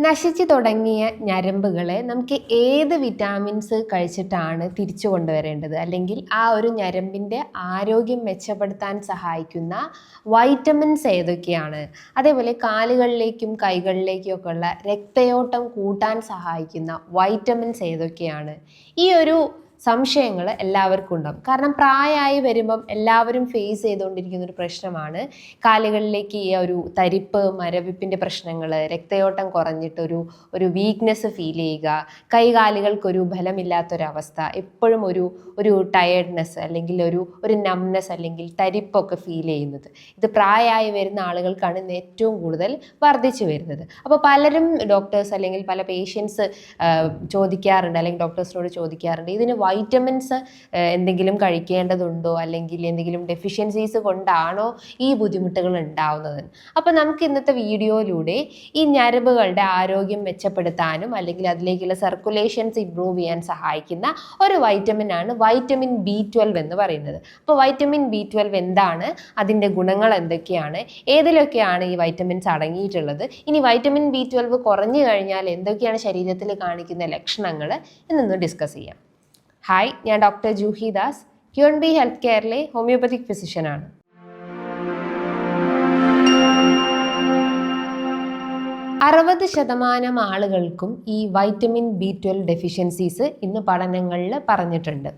നശിച്ചു തുടങ്ങിയ ഞരമ്പുകളെ നമുക്ക് ഏത് വിറ്റാമിൻസ് കഴിച്ചിട്ടാണ് തിരിച്ചു കൊണ്ടുവരേണ്ടത്? അല്ലെങ്കിൽ ആ ഒരു ഞരമ്പിന്റെ ആരോഗ്യം മെച്ചപ്പെടുത്താൻ സഹായിക്കുന്ന വൈറ്റമിൻസ് ഏതൊക്കെയാണ്? അതേപോലെ കാലുകളിലേക്കും കൈകളിലേക്കും ഒക്കെ ഉള്ള രക്തയോട്ടം കൂട്ടാൻ സഹായിക്കുന്ന വൈറ്റമിൻസ് ഏതൊക്കെയാണ്? ഈ ഒരു സംശയങ്ങൾ എല്ലാവർക്കും ഉണ്ടാവും. കാരണം പ്രായമായി വരുമ്പം എല്ലാവരും ഫേസ് ചെയ്തുകൊണ്ടിരിക്കുന്ന ഒരു പ്രശ്നമാണ്. കാലുകളിലേക്ക് ഈ ഒരു തരിപ്പ് മരവിപ്പിന്റെ പ്രശ്നങ്ങൾ രക്തയോട്ടം കുറഞ്ഞിട്ടൊരു ഒരു വീക്ക്നെസ് ഫീൽ ചെയ്യുക കൈകാലുകൾക്കൊരു ബലമില്ലാത്തൊരവസ്ഥ എപ്പോഴും ഒരു ഒരു ടയേർഡ്നെസ് അല്ലെങ്കിൽ ഒരു ഒരു നംനെസ് അല്ലെങ്കിൽ തരിപ്പൊക്കെ ഫീൽ ചെയ്യുന്നത്. ഇത് പ്രായമായി വരുന്ന ആളുകൾക്കാണ് ഇന്ന് ഏറ്റവും കൂടുതൽ വർദ്ധിച്ചു വരുന്നത്. അപ്പോൾ പലരും ഡോക്ടേഴ്സ് അല്ലെങ്കിൽ പല പേഷ്യൻസ് ചോദിക്കാറുണ്ട് അല്ലെങ്കിൽ ഡോക്ടേഴ്സിനോട് ചോദിക്കാറുണ്ട് ഇതിന് വൈറ്റമിൻസ് എന്തെങ്കിലും കഴിക്കേണ്ടതുണ്ടോ? അല്ലെങ്കിൽ എന്തെങ്കിലും ഡെഫിഷ്യൻസീസ് കൊണ്ടാണോ ഈ ബുദ്ധിമുട്ടുകൾ ഉണ്ടാവുന്നത്? അപ്പോൾ നമുക്ക് ഇന്നത്തെ വീഡിയോയിലൂടെ ഈ ഞരമ്പുകളുടെ ആരോഗ്യം മെച്ചപ്പെടുത്താനും അല്ലെങ്കിൽ അതിലേക്കുള്ള സർക്കുലേഷൻസ് ഇമ്പ്രൂവ് ചെയ്യാൻ സഹായിക്കുന്ന ഒരു വൈറ്റമിൻ ആണ് വൈറ്റമിൻ ബി ട്വൽവ് എന്ന് പറയുന്നത്. അപ്പോൾ വൈറ്റമിൻ ബി ട്വൽവ് എന്താണ്? അതിന്റെ ഗുണങ്ങൾ എന്തൊക്കെയാണ്? ഏതിലൊക്കെയാണ് ഈ വൈറ്റമിൻസ് അടങ്ങിയിട്ടുള്ളത്? ഇനി വൈറ്റമിൻ ബി ട്വൽവ് കുറഞ്ഞു കഴിഞ്ഞാൽ എന്തൊക്കെയാണ് ശരീരത്തിൽ കാണിക്കുന്ന ലക്ഷണങ്ങൾ? എന്നൊന്ന് ഡിസ്കസ് ചെയ്യാം. ഹായ് ഞാൻ doctor Juhi Das. Q N B health കെയറിലെ homeopathic ഫിസിഷ്യനാണ് അറുപത് ശതമാനം ആളുകൾക്കും ഈ വൈറ്റമിൻ ബി ട്വൽവ് ഡെഫിഷ്യൻസീസ് ഇന്ന് പഠനങ്ങളിൽ പറഞ്ഞിട്ടുണ്ട്.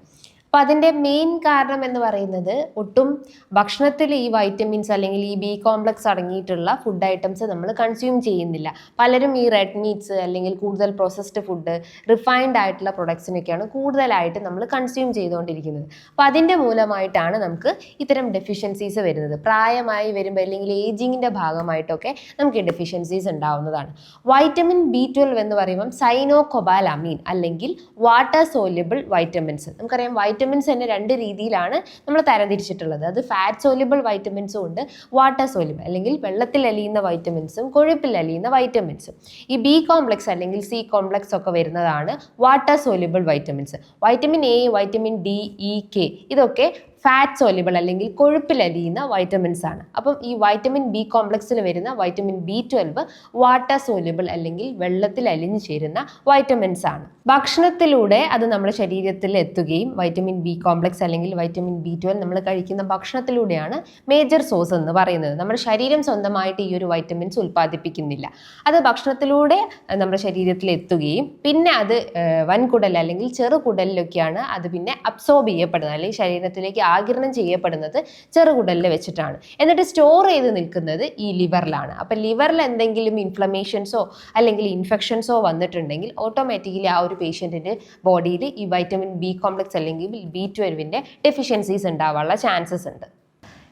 അപ്പം അതിന്റെ മെയിൻ കാരണം എന്ന് പറയുന്നത് ഒട്ടും ഭക്ഷണത്തിൽ ഈ വൈറ്റമിൻസ് അല്ലെങ്കിൽ ഈ ബി കോംപ്ലക്സ് അടങ്ങിയിട്ടുള്ള ഫുഡ് ഐറ്റംസ് നമ്മൾ കൺസ്യൂം ചെയ്യുന്നില്ല. പലരും ഈ റെഡ് മീറ്റ്സ് അല്ലെങ്കിൽ കൂടുതൽ പ്രോസസ്ഡ് ഫുഡ് റിഫൈൻഡ് ആയിട്ടുള്ള പ്രൊഡക്ട്സിനൊക്കെയാണ് കൂടുതലായിട്ട് നമ്മൾ കൺസ്യൂം ചെയ്തുകൊണ്ടിരിക്കുന്നത്. അപ്പോൾ അതിന്റെ മൂലമായിട്ടാണ് നമുക്ക് ഇത്തരം ഡെഫിഷ്യൻസീസ് വരുന്നത്. പ്രായമായി വരുമ്പോൾ അല്ലെങ്കിൽ ഏജിങ്ങിന്റെ ഭാഗമായിട്ടൊക്കെ നമുക്ക് ഈ ഡെഫിഷ്യൻസീസ് ഉണ്ടാവുന്നതാണ്. വൈറ്റമിൻ ബി ട്വൽവ് എന്ന് പറയുമ്പം സൈനോകൊബാലമീൻ അല്ലെങ്കിൽ വാട്ടർ സോല്യബിൾ വൈറ്റമിൻസ് നമുക്കറിയാം വൈറ്റമിൻസ് തന്നെ രണ്ട് രീതിയിലാണ് നമ്മൾ തരംതിരിച്ചിട്ടുള്ളത് അത് ഫാറ്റ് സോലിബിൾ വൈറ്റമിൻസും ഉണ്ട് വാട്ടർ സോലിബിൾ അല്ലെങ്കിൽ വെള്ളത്തിൽ അലിയുന്ന വൈറ്റമിൻസും കൊഴുപ്പിൽ അലിയുന്ന വൈറ്റമിൻസും ഈ ബി കോംപ്ലക്സ് അല്ലെങ്കിൽ സി കോംപ്ലക്സ് ഒക്കെ വരുന്നതാണ് water soluble vitamins vitamin A vitamin D E K ഇതൊക്കെ ഫാറ്റ് സോലിബിൾ അല്ലെങ്കിൽ കൊഴുപ്പിൽ അലിയുന്ന വൈറ്റമിൻസ് ആണ്. അപ്പം ഈ വൈറ്റമിൻ ബി കോംപ്ലക്സിൽ വരുന്ന vitamin B twelve water soluble അല്ലെങ്കിൽ വെള്ളത്തിൽ അലിഞ്ഞു ചേരുന്ന വൈറ്റമിൻസ് ആണ്. ഭക്ഷണത്തിലൂടെ അത് നമ്മുടെ ശരീരത്തിൽ എത്തുകയും വൈറ്റമിൻ ബി കോംപ്ലക്സ് അല്ലെങ്കിൽ വൈറ്റമിൻ ബി ട്വൽവ് നമ്മൾ കഴിക്കുന്ന ഭക്ഷണത്തിലൂടെയാണ് മേജർ സോഴ്സ് എന്ന് പറയുന്നത്. നമ്മുടെ ശരീരം സ്വന്തമായിട്ട് ഈ ഒരു വൈറ്റമിൻസ് ഉൽപ്പാദിപ്പിക്കുന്നില്ല. അത് ഭക്ഷണത്തിലൂടെ നമ്മുടെ ശരീരത്തിൽ എത്തുകയും പിന്നെ അത് വൻകുടൽ അല്ലെങ്കിൽ ചെറുകുടലിലൊക്കെയാണ് അത് പിന്നെ അബ്സോർബ് ചെയ്യപ്പെടുന്നത്. അല്ലെങ്കിൽ ശരീരത്തിലേക്ക് ആകിരണം ചെയ്യപ്പെടുന്നത് ചെറുകുടലിൽ വെച്ചിട്ടാണ്. എന്നിട്ട് സ്റ്റോർ ചെയ്ത് നിൽക്കുന്നത് ഈ ലിവറിലാണ്. അപ്പം ലിവറിൽ എന്തെങ്കിലും ഇൻഫ്ലമേഷൻസോ അല്ലെങ്കിൽ ഇൻഫെക്ഷൻസോ വന്നിട്ടുണ്ടെങ്കിൽ ഓട്ടോമാറ്റിക്കലി ആ ഒരു പേഷ്യന്റിന്റെ ബോഡിയിൽ ഈ വൈറ്റമിൻ ബി കോംപ്ലക്സ് അല്ലെങ്കിൽ ബി ട്വൽവിന്റെ ഡെഫിഷ്യൻസീസ് ഉണ്ടാവാനുള്ള ചാൻസസ് ഉണ്ട്.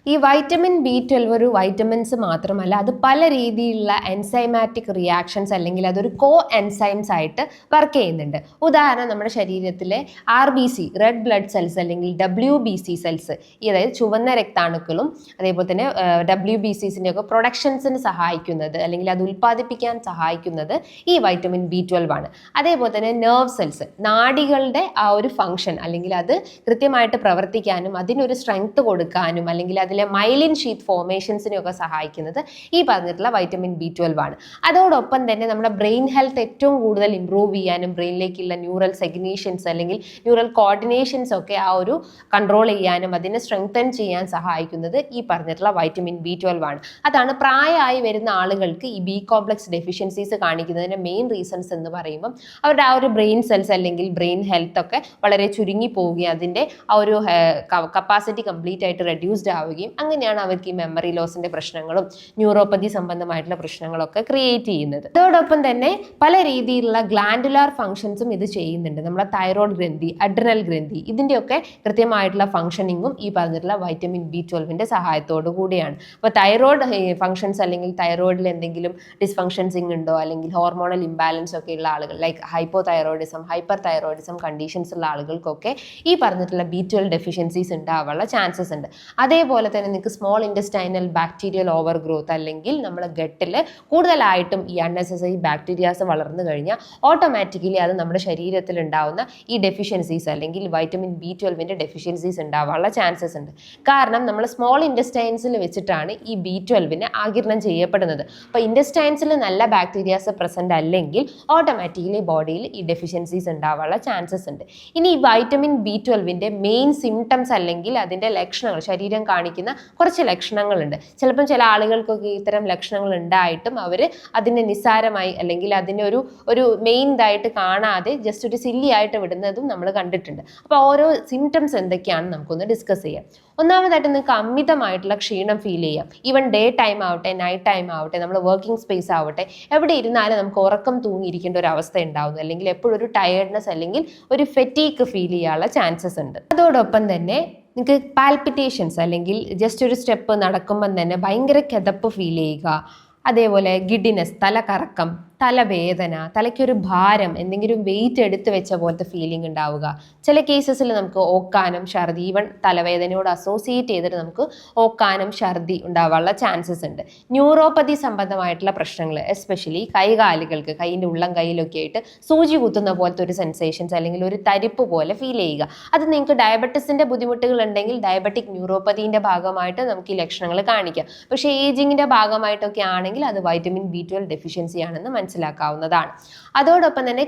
ഈ വൈറ്റമിൻ ബി ട്വൽവ് ഒരു വൈറ്റമിൻസ് മാത്രമല്ല അത് പല രീതിയിലുള്ള എൻസൈമാറ്റിക് റിയാക്ഷൻസ് അല്ലെങ്കിൽ അതൊരു കോ എൻസൈംസ് ആയിട്ട് വർക്ക് ചെയ്യുന്നുണ്ട്. ഉദാഹരണം നമ്മുടെ ശരീരത്തിലെ R B C red blood cells അല്ലെങ്കിൽ ഡബ്ല്യു ബി സി സെൽസ് ഈ അതായത് ചുവന്ന രക്താണുക്കളും അതേപോലെ തന്നെ ഡബ്ല്യു ബി സിസിന്റെ ഒക്കെ പ്രൊഡക്ഷൻസിന് സഹായിക്കുന്നത് അല്ലെങ്കിൽ അത് ഉൽപ്പാദിപ്പിക്കാൻ സഹായിക്കുന്നത് ഈ വൈറ്റമിൻ ബി ട്വൽവ് ആണ്. അതേപോലെ തന്നെ നെർവ് സെൽസ് നാടികളുടെ ആ ഒരു ഫങ്ഷൻ അല്ലെങ്കിൽ അത് കൃത്യമായിട്ട് പ്രവർത്തിക്കാനും അതിനൊരു സ്ട്രെങ്ത് കൊടുക്കാനും അല്ലെങ്കിൽ അതിലെ മൈലിൻ ഷീറ്റ് ഫോർമേഷൻസിനെയൊക്കെ സഹായിക്കുന്നത് ഈ പറഞ്ഞിട്ടുള്ള വൈറ്റമിൻ ബി ട്വൽവ് ആണ്. അതോടൊപ്പം തന്നെ നമ്മുടെ ബ്രെയിൻ ഹെൽത്ത് ഏറ്റവും കൂടുതൽ ഇമ്പ്രൂവ് ചെയ്യാനും ബ്രെയിനിലേക്കുള്ള ന്യൂറൽ സെഗ്നീഷൻസ് അല്ലെങ്കിൽ ന്യൂറൽ കോർഡിനേഷൻസ് ഒക്കെ ആ ഒരു കൺട്രോൾ ചെയ്യാനും അതിനെ സ്ട്രെങ്തൻ ചെയ്യാൻ സഹായിക്കുന്നത് ഈ പറഞ്ഞിട്ടുള്ള വൈറ്റമിൻ ബി ട്വൽവ് ആണ്. അതാണ് പ്രായമായി വരുന്ന ആളുകൾക്ക് ഈ ബി കോംപ്ലക്സ് ഡെഫിഷ്യൻസീസ് കാണിക്കുന്നതിന്റെ മെയിൻ റീസൺസ് എന്ന് പറയുമ്പം അവരുടെ ആ ഒരു ബ്രെയിൻ സെൽസ് അല്ലെങ്കിൽ ബ്രെയിൻ ഹെൽത്ത് ഒക്കെ വളരെ ചുരുങ്ങി പോവുകയും അതിന്റെ ആ ഒരു കപ്പാസിറ്റി കംപ്ലീറ്റ് ആയിട്ട് റെഡ്യൂസ്ഡ് ആവുകയും അങ്ങനെയാണ് അവർക്ക് ഈ മെമ്മറി ലോസിന്റെ പ്രശ്നങ്ങളും ന്യൂറോപ്പതി സംബന്ധമായിട്ടുള്ള പ്രശ്നങ്ങളൊക്കെ ക്രിയേറ്റ് ചെയ്യുന്നത്. അതോടൊപ്പം തന്നെ പല രീതിയിലുള്ള ഗ്ലാൻഡുലാർ ഫങ്ഷൻസും ഇത് ചെയ്യുന്നുണ്ട്. നമ്മുടെ തൈറോയ്ഡ് ഗ്രന്ഥി അഡ്രനൽ ഗ്രന്ഥി ഇതിന്റെയൊക്കെ കൃത്യമായിട്ടുള്ള ഫങ്ഷനിങ്ങും ഈ പറഞ്ഞിട്ടുള്ള വൈറ്റമിൻ ബി ട്വൽവിന്റെ സഹായത്തോടു കൂടിയാണ്. അപ്പോൾ തൈറോയ്ഡ് ഫങ്ഷൻസ് അല്ലെങ്കിൽ തൈറോയിഡിൽ എന്തെങ്കിലും ഡിസ്ഫങ്ഷൻസിങ് ഉണ്ടോ? അല്ലെങ്കിൽ ഹോർമോണൽ ഇംബാലൻസ് ഒക്കെ ഉള്ള ആളുകൾ like hypothyroidism hyperthyroidism conditions ഉള്ള ആളുകൾക്കൊക്കെ ഈ പറഞ്ഞിട്ടുള്ള ബി ട്വൽവ് ഡെഫിഷ്യൻസീസ് ഉണ്ടാവാനുള്ള ചാൻസസ് ഉണ്ട്. അതേപോലെ തന്നെ നിങ്ങൾക്ക് small intestinal bacterial overgrowth അല്ലെങ്കിൽ നമ്മൾ ഗട്ടിൽ കൂടുതലായിട്ടും ഈ അൺനെസസറി ബാക്ടീരിയാസ് വളർന്നു കഴിഞ്ഞാൽ ഓട്ടോമാറ്റിക്കലി അത് നമ്മുടെ ശരീരത്തിൽ ഉണ്ടാവുന്ന ഈ ഡെഫിഷ്യൻസീസ് അല്ലെങ്കിൽ വൈറ്റമിൻ ബി ട്വൽവിന്റെ ഡെഫിഷ്യൻസീസ് ഉണ്ടാവാനുള്ള ചാൻസസ് ഉണ്ട്. കാരണം നമ്മൾ സ്മോൾ ഇന്റസ്റ്റൈൻസിൽ വെച്ചിട്ടാണ് ഈ ബി ട്വൽവിനെ ആകിരണം ചെയ്യപ്പെടുന്നത്. അപ്പോൾ ഇന്റസ്റ്റൈൻസിൽ നല്ല ബാക്ടീരിയാസ് പ്രസന്റ് അല്ലെങ്കിൽ ഓട്ടോമാറ്റിക്കലി ബോഡിയിൽ ഈ ഡെഫിഷ്യൻസീസ് ഉണ്ടാവാനുള്ള ചാൻസസ് ഉണ്ട്. ഇനി ഈ വൈറ്റമിൻ ബി ട്വൽവിന്റെ മെയിൻ സിംറ്റംസ് അല്ലെങ്കിൽ അതിന്റെ ലക്ഷണങ്ങൾ ശരീരം കാണിക്കുന്ന കുറച്ച് ലക്ഷണങ്ങളുണ്ട്. ചിലപ്പം ചില ആളുകൾക്കൊക്കെ ഇത്തരം ലക്ഷണങ്ങൾ ഉണ്ടായിട്ടും അവർ അതിനെ നിസ്സാരമായി അല്ലെങ്കിൽ അതിനെ ഒരു ഒരു മെയിൻ ഇതായിട്ട് കാണാതെ ജസ്റ്റ് ഒരു സില്ലി ആയിട്ട് വിടുന്നതും നമ്മൾ കണ്ടിട്ടുണ്ട്. അപ്പോൾ ഓരോ സിംറ്റംസ് എന്തൊക്കെയാണെന്ന് നമുക്കൊന്ന് ഡിസ്കസ് ചെയ്യാം. ഒന്നാമതായിട്ട് നിങ്ങൾക്ക് അമിതമായിട്ടുള്ള ക്ഷീണം ഫീൽ ചെയ്യാം. ഈവൻ ഡേ ടൈം ആവട്ടെ നൈറ്റ് ടൈം ആവട്ടെ നമ്മൾ വർക്കിംഗ് സ്പേസ് ആവട്ടെ എവിടെ ഇരുന്നാലും നമുക്ക് ഉറക്കം തൂങ്ങിയിരിക്കേണ്ട ഒരു അവസ്ഥ ഉണ്ടാവുന്നു. അല്ലെങ്കിൽ എപ്പോഴും ഒരു ടയർഡ്നെസ് അല്ലെങ്കിൽ ഒരു ഫെറ്റീക്ക് ഫീൽ ചെയ്യാനുള്ള ചാൻസസ് ഉണ്ട്. അതോടൊപ്പം തന്നെ നിങ്ങൾക്ക് പാൽപിറ്റേഷൻസ് അല്ലെങ്കിൽ ജസ്റ്റ് ഒരു സ്റ്റെപ്പ് നടക്കുമ്പം തന്നെ ഭയങ്കര കിതപ്പ് ഫീൽ ചെയ്യുക. അതേപോലെ ഗിഡിനെസ് തലകറക്കം തലവേദന തലയ്ക്കൊരു ഭാരം എന്തെങ്കിലും വെയിറ്റ് എടുത്തു വെച്ച പോലത്തെ ഫീലിംഗ് ഉണ്ടാവുക. ചില കേസസിൽ നമുക്ക് ഓക്കാനം ഛർദി ഈവൺ തലവേദനയോട് അസോസിയേറ്റ് ചെയ്തിട്ട് നമുക്ക് ഓക്കാനം ഛർദി ഉണ്ടാവാനുള്ള ചാൻസസ് ഉണ്ട്. ന്യൂറോപ്പതി സംബന്ധമായിട്ടുള്ള പ്രശ്നങ്ങൾ എസ്പെഷ്യലി കൈകാലുകൾക്ക് കൈയിന്റെ ഉള്ളം കൈയിലൊക്കെ ആയിട്ട് സൂചി കുത്തുന്ന പോലത്തെ ഒരു സെൻസേഷൻസ് അല്ലെങ്കിൽ ഒരു തരിപ്പ് പോലെ ഫീൽ ചെയ്യുക. അത് നിങ്ങൾക്ക് ഡയബറ്റിസിന്റെ ബുദ്ധിമുട്ടുകൾ ഉണ്ടെങ്കിൽ ഡയബറ്റിക് ന്യൂറോപ്പതിന്റെ ഭാഗമായിട്ട് നമുക്ക് ഈ ലക്ഷണങ്ങൾ കാണിക്കാം. പക്ഷേ ഏജിങ്ങിന്റെ ഭാഗമായിട്ടൊക്കെ ആണെങ്കിൽ അത് വൈറ്റമിൻ ബി ട്വൽവ് ഡെഫിഷ്യൻസി ആണെന്ന് മനസ്സിലാക്കാവുന്നതാണ്. അതോടൊപ്പം തന്നെ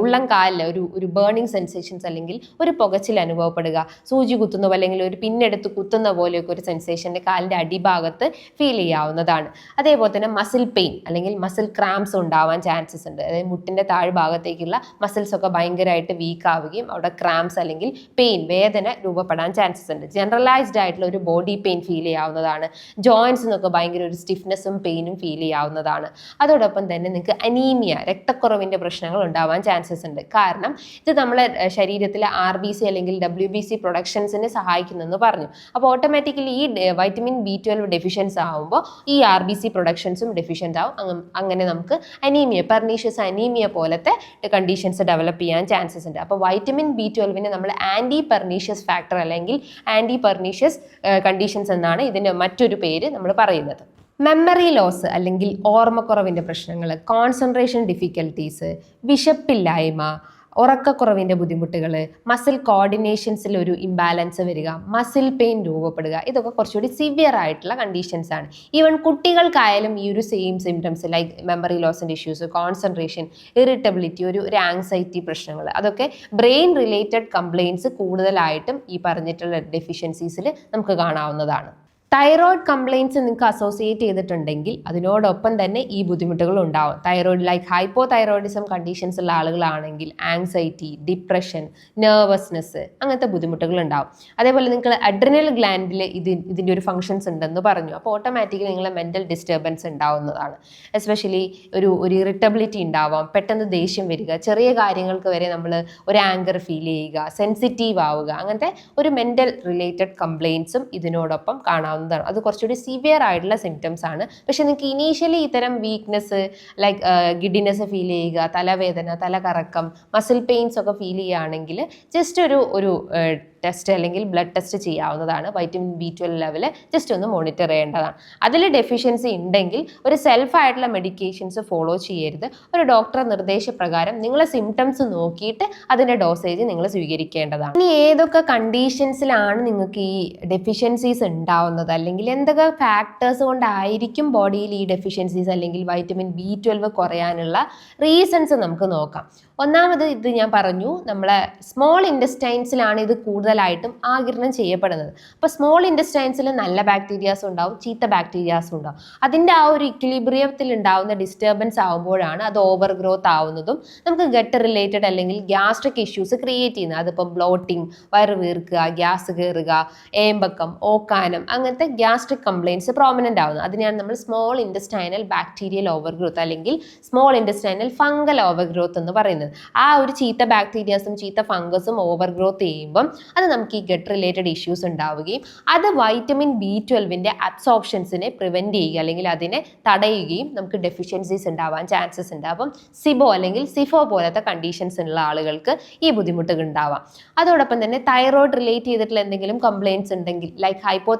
ഉള്ളം കാലിൽ ഒരു ഒരു ബേണിംഗ് സെൻസേഷൻസ് അല്ലെങ്കിൽ ഒരു പുകച്ചിൽ അനുഭവപ്പെടുക. സൂചി കുത്തുന്ന പോലെ അല്ലെങ്കിൽ ഒരു പിന്നെടുത്ത് കുത്തുന്ന പോലെയൊക്കെ ഒരു സെൻസേഷന്റെ കാലിന്റെ അടിഭാഗത്ത് ഫീൽ ചെയ്യാവുന്നതാണ്. അതേപോലെ തന്നെ മസിൽ പെയിൻ അല്ലെങ്കിൽ മസിൽ ക്രാംസ് ഉണ്ടാവാൻ ചാൻസസ് ഉണ്ട്. അതായത് മുട്ടിന്റെ താഴ്ഭാഗത്തേക്കുള്ള മസിൽസ് ഒക്കെ ഭയങ്കരമായിട്ട് വീക്ക് ആവുകയും അവിടെ ക്രാംസ് അല്ലെങ്കിൽ പെയിൻ വേദന രൂപപ്പെടാൻ ചാൻസസ് ഉണ്ട്. ജനറലൈസ്ഡ് ആയിട്ടുള്ള ഒരു ബോഡി പെയിൻ ഫീൽ ചെയ്യാവുന്നതാണ്. ജോയിൻസിനൊക്കെ ഭയങ്കര ഒരു സ്റ്റിഫ്നെസ്സും പെയിനും ഫീൽ ചെയ്യാവുന്നതാണ്. അതോടൊപ്പം തന്നെ നിങ്ങൾക്ക് അനീമിയ രക്തക്കുറവിന്റെ പ്രശ്നങ്ങൾ ഉണ്ടാവാൻ ചാൻസസ് ഉണ്ട്. കാരണം ഇത് നമ്മളെ ശരീരത്തിലെ ആർ ബി സി അല്ലെങ്കിൽ ഡബ്ല്യു ബി സി പ്രൊഡക്ഷൻസിനെ സഹായിക്കുന്നെന്ന് പറഞ്ഞു. അപ്പോൾ ഓട്ടോമാറ്റിക്കലി ഈ വൈറ്റമിൻ ബി ട്വൽവ് ഡെഫിഷ്യൻസ് ആകുമ്പോൾ ഈ ആർ ബി സി പ്രൊഡക്ഷൻസും ഡെഫിഷ്യന്റ് ആവും. അങ്ങനെ നമുക്ക് അനീമിയ പെർണീഷ്യസ് അനീമിയ പോലത്തെ കണ്ടീഷൻസ് ഡെവലപ്പ് ചെയ്യാൻ ചാൻസസ് ഉണ്ട്. അപ്പോൾ വൈറ്റമിൻ ബി ട്വൽവിനെ നമ്മൾ ആന്റി പെർണീഷ്യസ് ഫാക്ടർ അല്ലെങ്കിൽ ആന്റി പെർണീഷ്യസ് കണ്ടീഷൻസ് എന്നാണ് ഇതിന്റെ മറ്റൊരു പേര് നമ്മൾ പറയുന്നത്. മെമ്മറി ലോസ് അല്ലെങ്കിൽ ഓർമ്മക്കുറവിന്റെ പ്രശ്നങ്ങൾ കോൺസെൻട്രേഷൻ ഡിഫിക്കൽട്ടീസ് വിശപ്പില്ലായ്മ ഉറക്കക്കുറവിന്റെ ബുദ്ധിമുട്ടുകൾ മസിൽ കോർഡിനേഷൻസിൽ ഒരു ഇംബാലൻസ് വരിക മസിൽ പെയിൻ രൂപപ്പെടുക ഇതൊക്കെ കുറച്ചുകൂടി സിവിയർ ആയിട്ടുള്ള കണ്ടീഷൻസ് ആണ്. ഈവൻ കുട്ടികൾക്കായാലും ഈ ഒരു സെയിം സിംറ്റംസ് ലൈക്ക് മെമ്മറി ലോസിന്റെ ഇഷ്യൂസ് കോൺസെൻട്രേഷൻ ഇറിറ്റബിലിറ്റി ഒരു ഒരു ആങ്സൈറ്റി പ്രശ്നങ്ങൾ അതൊക്കെ ബ്രെയിൻ റിലേറ്റഡ് കംപ്ലയിൻസ് കൂടുതലായിട്ടും ഈ പറഞ്ഞിട്ടുള്ള ഡെഫിഷ്യൻസീസിൽ നമുക്ക് കാണാവുന്നതാണ്. തൈറോയ്ഡ് കംപ്ലയിൻസ് നിങ്ങൾക്ക് അസോസിയേറ്റ് ചെയ്തിട്ടുണ്ടെങ്കിൽ അതിനോടൊപ്പം തന്നെ ഈ ബുദ്ധിമുട്ടുകൾ ഉണ്ടാവും. Thyroid like hypothyroidism conditions ഉള്ള ആളുകളാണെങ്കിൽ ആങ്സൈറ്റി ഡിപ്രഷൻ നെർവസ്നെസ് അങ്ങനത്തെ ബുദ്ധിമുട്ടുകൾ ഉണ്ടാവും. അതേപോലെ നിങ്ങൾ അഡ്രിനൽ ഗ്ലാൻഡിൽ ഇത് ഇതിന്റെ ഒരു ഫങ്ഷൻസ് ഉണ്ടെന്ന് പറഞ്ഞു. അപ്പോൾ ഓട്ടോമാറ്റിക്കലി നിങ്ങളെ മെന്റൽ ഡിസ്റ്റർബൻസ് ഉണ്ടാവുന്നതാണ്. എസ്പെഷ്യലി ഒരു ഒരു ഇറിറ്റബിലിറ്റി ഉണ്ടാവാം പെട്ടെന്ന് ദേഷ്യം വരിക ചെറിയ കാര്യങ്ങൾക്ക് വരെ നമ്മൾ ഒരു ആങ്കർ ഫീൽ ചെയ്യുക സെൻസിറ്റീവ് ആവുക അങ്ങനത്തെ ഒരു മെന്റൽ റിലേറ്റഡ് കംപ്ലയിൻസും ഇതിനോടൊപ്പം കാണാവുന്ന ഉണ്ടാവുന്നതാണ് അത് കുറച്ചുകൂടി സിവിയർ ആയിട്ടുള്ള സിംറ്റംസ് ആണ്. പക്ഷെ നിങ്ങൾക്ക് ഇനീഷ്യലി ഇത്തരം വീക്ക്നെസ് ലൈക്ക് ഗിഡിനെസ് ഫീൽ ചെയ്യുക തലവേദന തലകറക്കം മസിൽ പെയിൻസ് ഒക്കെ ഫീൽ ചെയ്യുകയാണെങ്കിൽ ജസ്റ്റ് ഒരു ഒരു ടെസ്റ്റ് അല്ലെങ്കിൽ ബ്ലഡ് ടെസ്റ്റ് ചെയ്യാവുന്നതാണ്. Vitamin B twelve level just ഒന്ന് മോണിറ്റർ ചെയ്യേണ്ടതാണ്. അതിൽ ഡെഫിഷ്യൻസി ഉണ്ടെങ്കിൽ ഒരു സെൽഫ് ആയിട്ടുള്ള മെഡിക്കേഷൻസ് ഫോളോ ചെയ്യരുത്. ഒരു ഡോക്ടറെ നിർദ്ദേശപ്രകാരം നിങ്ങളെ സിംറ്റംസ് നോക്കിയിട്ട് അതിന്റെ ഡോസേജ് നിങ്ങൾ സ്വീകരിക്കേണ്ടതാണ്. ഇനി ഏതൊക്കെ കണ്ടീഷൻസിലാണ് നിങ്ങൾക്ക് ഈ ഡെഫിഷ്യൻസീസ് ഉണ്ടാവുന്നത്? അല്ലെങ്കിൽ എന്തൊക്കെ ഫാക്ടേഴ്സ് കൊണ്ടായിരിക്കും ബോഡിയിൽ ഈ ഡെഫിഷ്യൻസീസ് അല്ലെങ്കിൽ വൈറ്റമിൻ ബി ട്വൽവ് കുറയാനുള്ള റീസൺസ് നമുക്ക് നോക്കാം. ഒന്നാമത് ഇത് ഞാൻ പറഞ്ഞു നമ്മളെ സ്മോൾ ഇൻഡസ്റ്റൈൻസിലാണ് ഇത് കൂടുതലായിട്ടും ആകിരണം ചെയ്യപ്പെടുന്നത്. അപ്പോൾ സ്മോൾ ഇൻഡസ്റ്റൈൻസിൽ നല്ല ബാക്ടീരിയാസ് ഉണ്ടാവും ചീത്ത ബാക്ടീരിയാസ് ഉണ്ടാവും. അതിന്റെ ആ ഒരു ഇക്വിലിബ്രിയത്തിൽ ഉണ്ടാവുന്ന ഡിസ്റ്റർബൻസ് ആവുമ്പോഴാണ് അത് ഓവർ ഗ്രോത്ത് ആവുന്നതും നമുക്ക് ഗട്ട് റിലേറ്റഡ് അല്ലെങ്കിൽ ഗ്യാസ്ട്രിക് ഇഷ്യൂസ് ക്രിയേറ്റ് ചെയ്യുന്നത്. അതിപ്പോൾ ബ്ലോട്ടിങ് വയറ് വീർക്കുക ഗ്യാസ് കയറുക ഏമ്പക്കം ഓക്കാനം അങ്ങനത്തെ ഗ്യാസ്ട്രിക് കംപ്ലയിൻസ് പ്രോമിനന്റ് ആവുന്നത് അതിനെയാണ് നമ്മൾ small intestinal bacterial overgrowth അല്ലെങ്കിൽ small intestinal fungal overgrowth എന്ന് പറയുന്നത്. ആ ഒരു ചീത്ത ബാക്ടീരിയാസും ചീത്ത ഫംഗസും ഓവർ ഗ്രോത്ത് ചെയ്യുമ്പം അത് നമുക്ക് ഈ ഗട്ട് റിലേറ്റഡ് ഇഷ്യൂസ് ഉണ്ടാവുകയും അത് വൈറ്റമിൻ ബി ട്വൽവിന്റെ അബ്സോപ്ഷൻസിനെ പ്രിവെന്റ് ചെയ്യുക അല്ലെങ്കിൽ അതിനെ തടയുകയും നമുക്ക് ഡെഫിഷ്യൻസീസ് ഉണ്ടാവാൻ ചാൻസസ് ഉണ്ടാവും സിബോ അല്ലെങ്കിൽ സിഫോ പോലത്തെ കണ്ടീഷൻസ് ഉള്ള ആളുകൾക്ക് ഈ ബുദ്ധിമുട്ടുകൾ ഉണ്ടാവാം. അതോടൊപ്പം തന്നെ തൈറോയ്ഡ് റിലേറ്റ് ചെയ്തിട്ടുള്ള എന്തെങ്കിലും കംപ്ലയിൻസ് ഉണ്ടെങ്കിൽ like hypo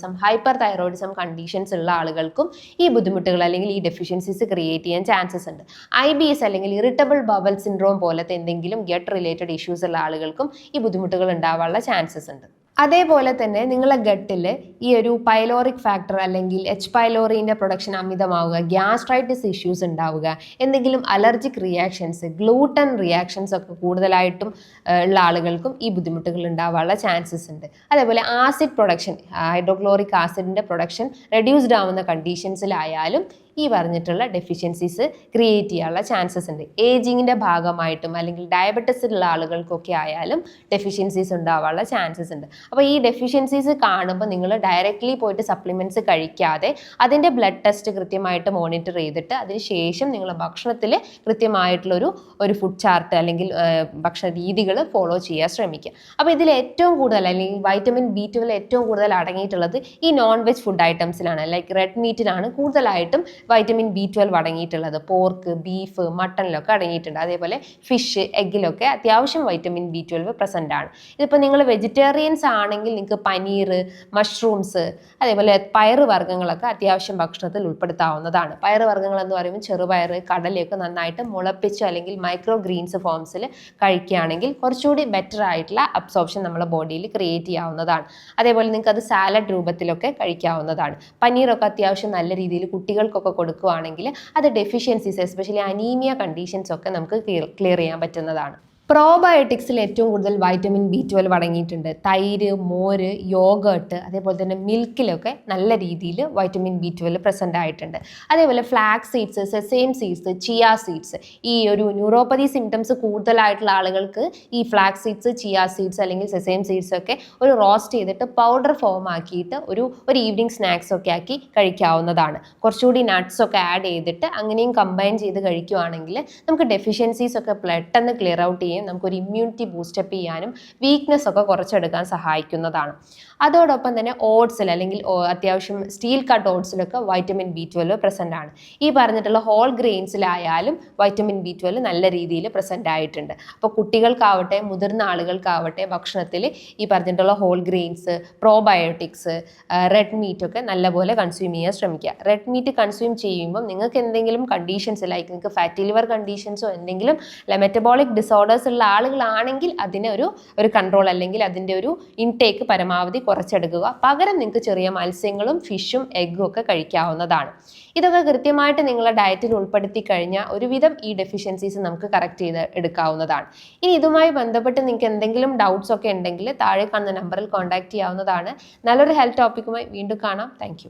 thyroidism hyperthyroidism conditions ഉള്ള ആളുകൾക്കും ഈ ബുദ്ധിമുട്ടുകൾ അല്ലെങ്കിൽ ഈ ഡെഫിഷ്യൻസീസ് ക്രിയേറ്റ് ചെയ്യാൻ ചാൻസസ് ഉണ്ട്. ഐ ബി എസ് അല്ലെങ്കിൽ ഇറിറ്റബിൾ ബവൽ സിൻഡ്രോം പോലത്തെ എന്തെങ്കിലും ഗട്ട് റിലേറ്റഡ് ഇഷ്യൂസ് ഉള്ള ആളുകൾക്കും ഈ ബുദ്ധിമുട്ടുകൾ ഉണ്ടാവാനുള്ള ചാൻസസ് ഉണ്ട്. അതേപോലെ തന്നെ നിങ്ങളുടെ ഗട്ടിൽ ഈ ഒരു പൈലോറിക് ഫാക്ടർ അല്ലെങ്കിൽ എച്ച് പൈലോറിന്റെ പ്രൊഡക്ഷൻ അമിതമാവുക ഗ്യാസ്ട്രൈറ്റിസ് ഇഷ്യൂസ് ഉണ്ടാവുക എന്തെങ്കിലും അലർജിക് റിയാക്ഷൻസ് ഗ്ലൂട്ടൻ റിയാക്ഷൻസ് ഒക്കെ കൂടുതലായിട്ടും ഉള്ള ആളുകൾക്കും ഈ ബുദ്ധിമുട്ടുകൾ ഉണ്ടാവാനുള്ള ചാൻസസ് ഉണ്ട്. അതേപോലെ ആസിഡ് പ്രൊഡക്ഷൻ ഹൈഡ്രോക്ലോറിക് ആസിഡിന്റെ പ്രൊഡക്ഷൻ റെഡ്യൂസ്ഡ് ആവുന്ന കണ്ടീഷൻസിലായാലും ഈ പറഞ്ഞിട്ടുള്ള ഡെഫിഷ്യൻസീസ് ക്രിയേറ്റ് ചെയ്യാനുള്ള ചാൻസസ് ഉണ്ട്. ഏജിങ്ങിന്റെ ഭാഗമായിട്ടും അല്ലെങ്കിൽ ഡയബറ്റിസ് ഉള്ള ആളുകൾക്കൊക്കെ ആയാലും ഡെഫിഷ്യൻസീസ് ഉണ്ടാവാനുള്ള ചാൻസസ് ഉണ്ട്. അപ്പോൾ ഈ ഡെഫിഷ്യൻസീസ് കാണുമ്പോൾ നിങ്ങൾ ഡയറക്റ്റ്ലി പോയിട്ട് സപ്ലിമെന്റ്സ് കഴിക്കാതെ അതിന്റെ ബ്ലഡ് ടെസ്റ്റ് കൃത്യമായിട്ട് മോണിറ്റർ ചെയ്തിട്ട് അതിന് ശേഷം നിങ്ങൾ ഭക്ഷണത്തിൽ കൃത്യമായിട്ടുള്ളൊരു ഒരു ഫുഡ് ചാർട്ട് അല്ലെങ്കിൽ ഭക്ഷണ രീതികൾ ഫോളോ ചെയ്യാൻ ശ്രമിക്കുക. അപ്പോൾ ഇതിൽ ഏറ്റവും കൂടുതൽ അല്ലെങ്കിൽ വൈറ്റമിൻ ബി ട്വൽവ് ഏറ്റവും കൂടുതൽ അടങ്ങിയിട്ടുള്ളത് ഈ നോൺ വെജ് ഫുഡ് ഐറ്റംസിലാണ് ലൈക്ക് റെഡ് മീറ്റിലാണ് കൂടുതലായിട്ടും വൈറ്റമിൻ ബി ട്വൽവ് അടങ്ങിയിട്ടുള്ളത്. പോർക്ക് ബീഫ് മട്ടണിലൊക്കെ അടങ്ങിയിട്ടുണ്ട്. അതേപോലെ ഫിഷ് എഗ്ഗിലൊക്കെ അത്യാവശ്യം വൈറ്റമിൻ ബി ട്വൽവ് പ്രസന്റ് ആണ്. ഇതിപ്പോൾ നിങ്ങൾ വെജിറ്റേറിയൻസ് ആണെങ്കിൽ നിങ്ങൾക്ക് പനീർ മഷ്റൂംസ് അതേപോലെ പയറ് വർഗങ്ങളൊക്കെ അത്യാവശ്യം ഭക്ഷണത്തിൽ ഉൾപ്പെടുത്താവുന്നതാണ്. പയറ് വർഗങ്ങൾ എന്ന് പറയുമ്പോൾ ചെറുപയർ കടലയൊക്കെ നന്നായിട്ട് മുളപ്പിച്ച് അല്ലെങ്കിൽ മൈക്രോ ഗ്രീൻസ് ഫോംസിൽ കഴിക്കുകയാണെങ്കിൽ കുറച്ചുകൂടി ബെറ്റർ ആയിട്ടുള്ള അബ്സോർപ്ഷൻ നമ്മുടെ ബോഡിയിൽ ക്രിയേറ്റ് ചെയ്യാവുന്നതാണ്. അതേപോലെ നിങ്ങൾക്ക് അത് സാലഡ് രൂപത്തിലൊക്കെ കഴിക്കാവുന്നതാണ്. പനീറൊക്കെ അത്യാവശ്യം നല്ല രീതിയിൽ കുട്ടികൾക്കൊക്കെ കൊടുക്കുകയാണെങ്കിൽ അത് ഡെഫിഷ്യൻസീസ് എസ്പെഷ്യലി അനീമിയ കണ്ടീഷൻസ് ഒക്കെ നമുക്ക് ക്ലിയർ ചെയ്യാൻ പറ്റുന്നതാണ്. പ്രോബയോട്ടിക്സിൽ ഏറ്റവും കൂടുതൽ വൈറ്റമിൻ ബി ട്വൽവ് അടങ്ങിയിട്ടുണ്ട് തൈര് മോര് യോഗേട്ട് അതേപോലെ തന്നെ മിൽക്കിലൊക്കെ നല്ല രീതിയിൽ വൈറ്റമിൻ ബി ട്വൽവ് പ്രസന്റ് ആയിട്ടുണ്ട്. അതേപോലെ flax seeds sesame seeds chia seeds ഈ ഒരു ന്യൂറോപ്പതി സിംറ്റംസ് കൂടുതലായിട്ടുള്ള ആളുകൾക്ക് ഈ ഫ്ലാക്സ് സീഡ്സ് ചിയ സീഡ്സ് അല്ലെങ്കിൽ സെസെയിം സീഡ്സ് ഒക്കെ ഒരു റോസ്റ്റ് ചെയ്തിട്ട് പൗഡർ ഫോം ആക്കിയിട്ട് ഒരു ഒരു ഈവനിങ് സ്നാക്സ് ഒക്കെ ആക്കി കഴിക്കാവുന്നതാണ്. കുറച്ചുകൂടി നട്ട്സ് ഒക്കെ ആഡ് ചെയ്തിട്ട് അങ്ങനെയും കമ്പൈൻ ചെയ്ത് കഴിക്കുവാണെങ്കിൽ നമുക്ക് ഡെഫിഷ്യൻസീസ് ഒക്കെ പെട്ടെന്ന് ക്ലിയർ ഔട്ട് ചെയ്യും. നമുക്കൊരു ഇമ്മ്യൂണിറ്റി ബൂസ്റ്റപ്പ് ചെയ്യാനും വീക്ക്നെസ് ഒക്കെ കുറച്ചെടുക്കാൻ സഹായിക്കുന്നതാണ്. അതോടൊപ്പം തന്നെ ഓട്സിൽ അല്ലെങ്കിൽ അത്യാവശ്യം സ്റ്റീൽ കട്ട് ഓട്സിലൊക്കെ വൈറ്റമിൻ ബി ട്വൽവ് പ്രസന്റ് ആണ്. ഈ പറഞ്ഞിട്ടുള്ള ഹോൾ ഗ്രെയിൻസിലായാലും വൈറ്റമിൻ ബി ട്വൽവ് നല്ല രീതിയിൽ പ്രസന്റ് ആയിട്ടുണ്ട്. അപ്പോൾ കുട്ടികൾക്കാവട്ടെ മുതിർന്ന ആളുകൾക്കാവട്ടെ ഭക്ഷണത്തിൽ ഈ പറഞ്ഞിട്ടുള്ള whole grains probiotics red meat ഒക്കെ നല്ലപോലെ കൺസ്യൂം ചെയ്യാൻ ശ്രമിക്കുക. റെഡ് മീറ്റ് കൺസ്യൂം ചെയ്യുമ്പോൾ നിങ്ങൾക്ക് എന്തെങ്കിലും കണ്ടീഷൻസ് ലൈക്ക് നിങ്ങൾക്ക് ഫാറ്റി ലിവർ കണ്ടീഷൻസോ എന്തെങ്കിലും മെറ്റബോളിക് ഡിസോർഡേഴ്സ് ഉള്ള ആളുകളാണെങ്കിൽ അതിനെ ഒരു ഒരു കൺട്രോൾ അല്ലെങ്കിൽ അതിന്റെ ഒരു ഇൻടേക്ക് പരമാവധി കുറച്ചെടുക്കുക പകരം നിങ്ങൾക്ക് ചെറിയ മത്സ്യങ്ങളും ഫിഷും എഗ്ഗും ഒക്കെ കഴിക്കാവുന്നതാണ്. ഇതൊക്കെ കൃത്യമായിട്ട് നിങ്ങളുടെ ഡയറ്റിൽ ഉൾപ്പെടുത്തി കഴിഞ്ഞാൽ ഒരുവിധം ഈ ഡെഫിഷ്യൻസീസ് നമുക്ക് കറക്റ്റ് ചെയ്ത് എടുക്കാവുന്നതാണ്. ഇനി ഇതുമായി ബന്ധപ്പെട്ട് നിങ്ങൾക്ക് എന്തെങ്കിലും ഡൗട്ട്സ് ഒക്കെ ഉണ്ടെങ്കിൽ താഴെ കാണുന്ന നമ്പറിൽ കോൺടാക്ട് ചെയ്യാവുന്നതാണ്. നല്ലൊരു ഹെൽത്ത് ടോപ്പിക്കുമായി വീണ്ടും കാണാം. താങ്ക്